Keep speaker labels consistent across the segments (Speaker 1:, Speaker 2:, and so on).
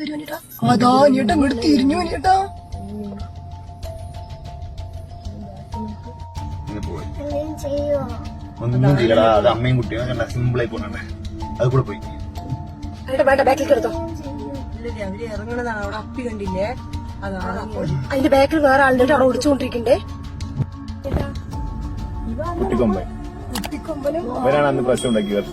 Speaker 1: വരുവാനിട്ടാ? അതാ നീട്ടാ ഇങ്ങോട്ട് തിരിഞ്ഞു
Speaker 2: ചെയ്യുവോ?
Speaker 3: ഒന്നും ചെയ്യടാ. അത് അമ്മയും കുട്ടിയും കണ്ട സിമ്പിൾ ആയി പോണേ അത് കൂടെ പോയി.
Speaker 1: വേണ്ട ബാക്കിൽ
Speaker 4: അവർ ഇറങ്ങണതാണ് അവിടെ അപ്പി കണ്ടില്ലേ? അതാണ്
Speaker 1: അതിന്റെ ബാക്കിൽ വേറെ ആളുടെ അവിടെ ഓടിച്ചുകൊണ്ടിരിക്കണ്ടേ?
Speaker 3: കുട്ടിക്കൊമ്പൻ.
Speaker 1: കുട്ടിക്കൊമ്പനും
Speaker 3: അവരാണ് അന്ന് പ്രശ്നം ഉണ്ടാക്കിയത്.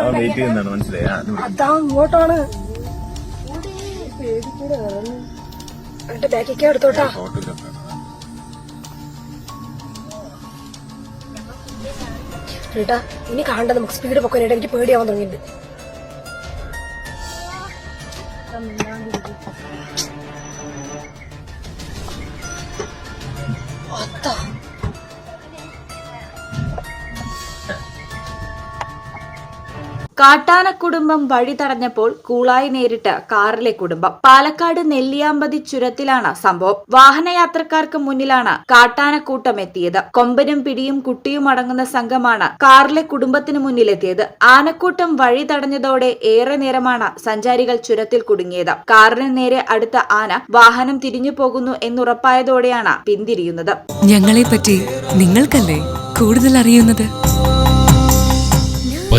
Speaker 3: വെയിറ്റ് ചെയ്യുന്നതാണ് മനസ്സിലായി? അത്
Speaker 1: ഇങ്ങോട്ടാണ്. എന്റെ ബാക്കിക്ക് എടുത്തോട്ടാ.
Speaker 3: ഒക്കെ.
Speaker 1: ഇനി കാണണ്ട നമുക്ക് സ്പീഡ് പൊക്കാനായിട്ട് എനിക്ക് പേടിയാവാൻ തുടങ്ങിയിട്ടുണ്ട്. അതാ.
Speaker 5: കാട്ടാന കുടുംബം വഴി തടഞ്ഞപ്പോൾ കൂളായി നേരിട്ട് കാറിലെ കുടുംബം. പാലക്കാട് നെല്ലിയാമ്പതി ചുരത്തിലാണ് സംഭവം. വാഹനയാത്രക്കാർക്ക് മുന്നിലാണ് കാട്ടാനക്കൂട്ടം എത്തിയത് കൊമ്പനും പിടിയും കുട്ടിയും അടങ്ങുന്ന സംഘമാണ് കാറിലെ കുടുംബത്തിന് മുന്നിലെത്തിയത്. ആനക്കൂട്ടം വഴി തടഞ്ഞതോടെ ഏറെ നേരമാണ് സഞ്ചാരികൾ ചുരത്തിൽ കുടുങ്ങിയത്. കാറിന് നേരെ അടുത്ത ആന വാഹനം തിരിഞ്ഞു പോകുന്നു എന്നുറപ്പായതോടെയാണ് പിന്തിരിയുന്നത്.
Speaker 6: ഞങ്ങളെപ്പറ്റി നിങ്ങൾക്കല്ലേ കൂടുതൽ അറിയുന്നത്